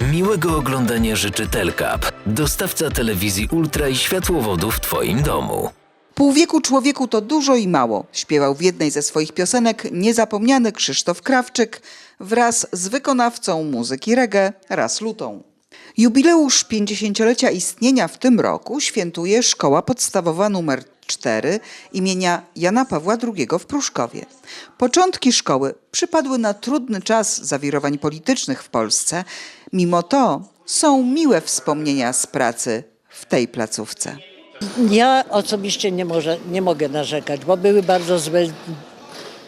Miłego oglądania życzy Telkap, dostawca telewizji Ultra i światłowodów w Twoim domu. Pół wieku człowieku to dużo i mało. Śpiewał w jednej ze swoich piosenek niezapomniany Krzysztof Krawczyk wraz z wykonawcą muzyki reggae Raz Lutą. Jubileusz 50-lecia istnienia w tym roku świętuje Szkoła Podstawowa nr 4 imienia Jana Pawła II w Pruszkowie. Początki szkoły przypadły na trudny czas zawirowań politycznych w Polsce. Mimo to są miłe wspomnienia z pracy w tej placówce. Ja osobiście nie, może, nie mogę narzekać, bo były bardzo złe,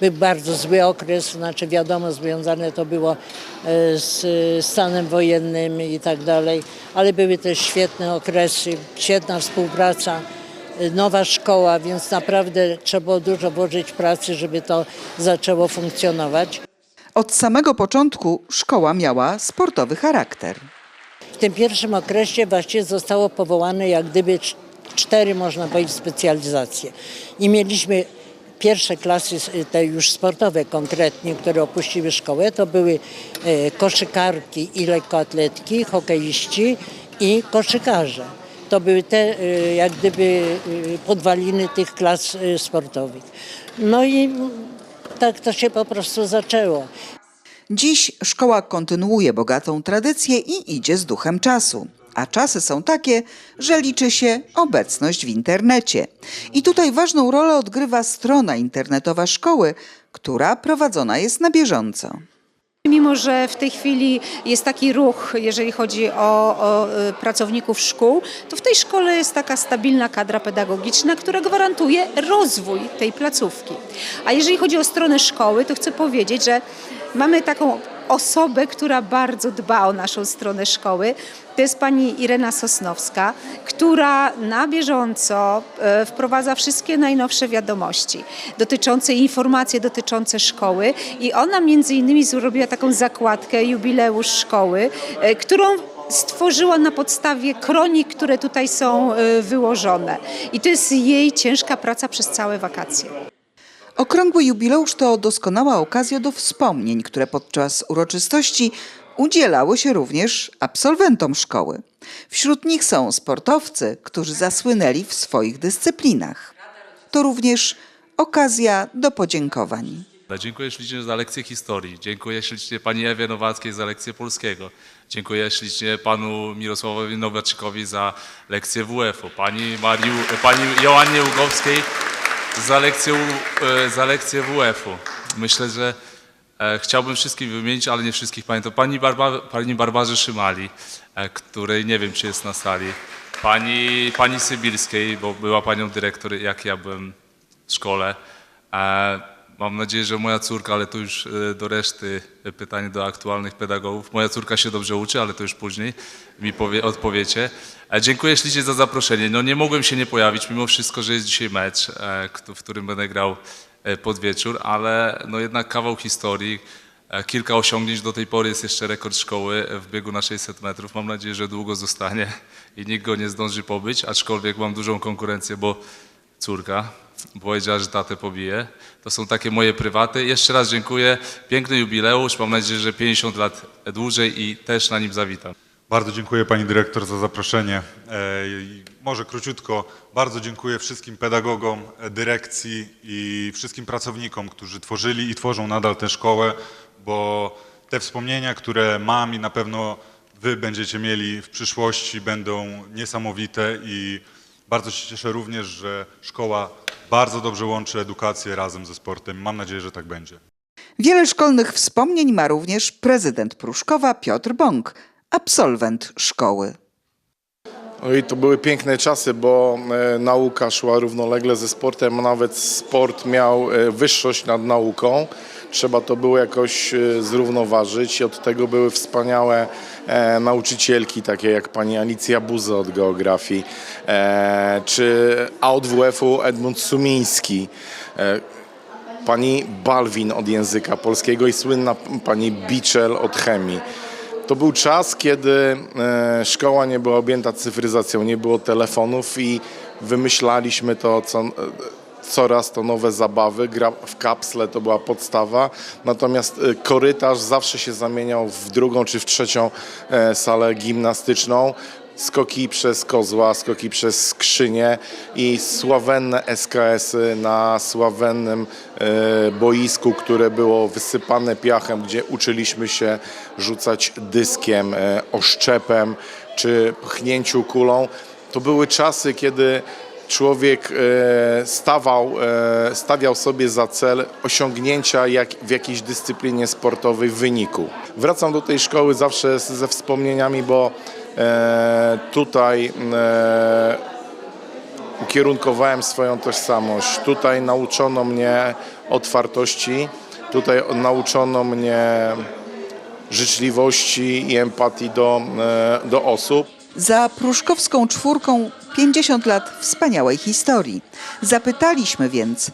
był bardzo zły okres, znaczy wiadomo, związane to było e, z stanem wojennym i tak dalej, ale były też świetne okresy, świetna współpraca, nowa szkoła, więc naprawdę trzeba dużo włożyć pracy, żeby to zaczęło funkcjonować. Od samego początku szkoła miała sportowy charakter. W tym pierwszym okresie właściwie zostało powołane jak gdyby cz- cztery, można powiedzieć, specjalizacje. I mieliśmy pierwsze klasy, te już sportowe konkretnie, które opuściły szkołę, to były e, koszykarki i lekkoatletki, hokeiści i koszykarze. To były te e, jak gdyby e, podwaliny tych klas e, sportowych. No i tak to się po prostu zaczęło. Dziś szkoła kontynuuje bogatą tradycję i idzie z duchem czasu. A czasy są takie, że liczy się obecność w internecie. I tutaj ważną rolę odgrywa strona internetowa szkoły, która prowadzona jest na bieżąco. Mimo, że w tej chwili jest taki ruch, jeżeli chodzi o, o y, pracowników szkół, to w tej szkole jest taka stabilna kadra pedagogiczna, która gwarantuje rozwój tej placówki. A jeżeli chodzi o stronę szkoły, to chcę powiedzieć, że mamy taką osobę, która bardzo dba o naszą stronę szkoły. To jest pani Irena Sosnowska, która na bieżąco e, wprowadza wszystkie najnowsze wiadomości dotyczące informacje dotyczące szkoły i ona między innymi zrobiła taką zakładkę jubileusz szkoły, e, którą stworzyła na podstawie kronik, które tutaj są e, wyłożone. I to jest jej ciężka praca przez całe wakacje. Okrągły jubileusz to doskonała okazja do wspomnień, które podczas uroczystości udzielało się również absolwentom szkoły. Wśród nich są sportowcy, którzy zasłynęli w swoich dyscyplinach. To również okazja do podziękowań. Dziękuję ślicznie za lekcję historii. Dziękuję ślicznie pani Ewie Nowackiej za lekcję polskiego. Dziękuję ślicznie panu Mirosławowi Nowaczykowi za lekcję WF-u. Pani, Mariu, pani Joannie Ługowskiej za lekcję, e, za lekcję WF-u. Myślę, że e, chciałbym wszystkich wymienić, ale nie wszystkich pamiętam. Pani, Barba, pani Barbarze Szymali, e, której nie wiem, czy jest na sali. Pani, pani bo była panią dyrektor, jak ja byłem w szkole. Mam nadzieję, że moja córka, ale to już e, do reszty e, pytanie do aktualnych pedagogów. Moja córka się dobrze uczy, ale to już później mi powie, odpowiecie. E, Dziękuję ślicznie za zaproszenie. No nie mogłem się nie pojawić, mimo wszystko, że jest dzisiaj mecz, w którym będę grał pod wieczór, ale no jednak kawał historii. Kilka osiągnięć do tej pory jest jeszcze rekord szkoły w biegu na 600 metrów. Mam nadzieję, że długo zostanie i nikt go nie zdąży pobyć, aczkolwiek mam dużą konkurencję, bo córka powiedziała, że tatę pobije. To są takie moje prywaty. Jeszcze raz dziękuję. Piękny jubileusz. Mam nadzieję, że 50 lat dłużej i też na nim zawitam. Bardzo dziękuję pani dyrektor za zaproszenie. E, Może króciutko, bardzo dziękuję wszystkim pedagogom, e, dyrekcji i wszystkim pracownikom, którzy tworzyli i tworzą nadal tę szkołę, bo te wspomnienia, które mam i na pewno wy będziecie mieli w przyszłości będą niesamowite i bardzo się cieszę również, że szkoła bardzo dobrze łączy edukację razem ze sportem. Mam nadzieję, że tak będzie. Wiele szkolnych wspomnień ma również prezydent Pruszkowa Piotr Bąk, absolwent szkoły. No i to były piękne czasy, bo e, nauka szła równolegle ze sportem, a nawet sport miał e, wyższość nad nauką. Trzeba to było jakoś e, zrównoważyć i od tego były wspaniałe e, nauczycielki, takie jak pani Alicja Buza od geografii, e, czy a od WF-u Edmund Sumiński. Pani Balwin od języka polskiego i słynna pani Biczel od chemii. To był czas, kiedy szkoła nie była objęta cyfryzacją, nie było telefonów i wymyślaliśmy to, co, coraz to nowe zabawy. Gra w kapsle to była podstawa, natomiast e, korytarz zawsze się zamieniał w drugą czy w trzecią e, salę gimnastyczną. Skoki przez kozła, skoki przez skrzynię i sławenne SKS-y na sławennym e, boisku, które było wysypane piachem, gdzie uczyliśmy się rzucać dyskiem, e, oszczepem czy pchnięciu kulą. To były czasy, kiedy człowiek e, stawał, e, stawiał sobie za cel osiągnięcia jak, w jakiejś dyscyplinie sportowej wyniku. Wracam do tej szkoły zawsze ze wspomnieniami, bo e, tutaj ukierunkowałem swoją tożsamość. Tutaj nauczono mnie otwartości, tutaj nauczono mnie życzliwości i empatii do, do osób. Za pruszkowską czwórką 50 lat wspaniałej historii. Zapytaliśmy więc,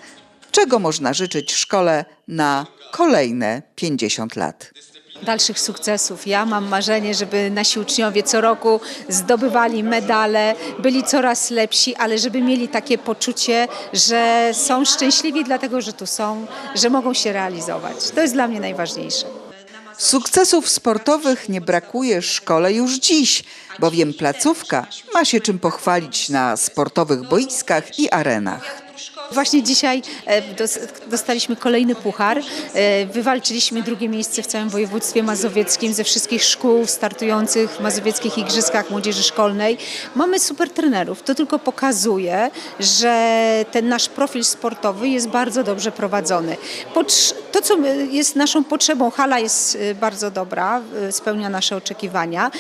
czego można życzyć szkole na kolejne 50 lat. dalszych sukcesów. Ja mam marzenie, żeby nasi uczniowie co roku zdobywali medale, byli coraz lepsi, ale żeby mieli takie poczucie, że są szczęśliwi dlatego, że tu są, że mogą się realizować. To jest dla mnie najważniejsze. Sukcesów sportowych nie brakuje szkole już dziś, bowiem placówka ma się czym pochwalić na sportowych boiskach i arenach. Właśnie dzisiaj e, dos- dostaliśmy kolejny puchar. E, Wywalczyliśmy drugie miejsce w całym województwie mazowieckim ze wszystkich szkół startujących w mazowieckich igrzyskach młodzieży szkolnej. Mamy super trenerów. To tylko pokazuje, że ten nasz profil sportowy jest bardzo dobrze prowadzony. To, co jest naszą potrzebą, hala jest e, bardzo dobra, spełnia nasze oczekiwania.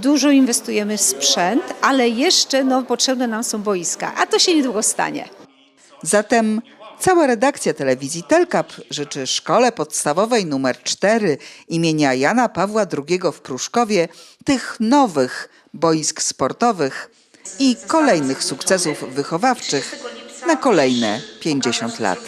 Dużo inwestujemy w sprzęt, ale jeszcze no, potrzebne nam są boiska, a to się niedługo stanie. Zatem cała redakcja telewizji Telkap życzy Szkole Podstawowej nr 4 imienia Jana Pawła II w Pruszkowie tych nowych boisk sportowych i kolejnych sukcesów wychowawczych na kolejne 50 lat.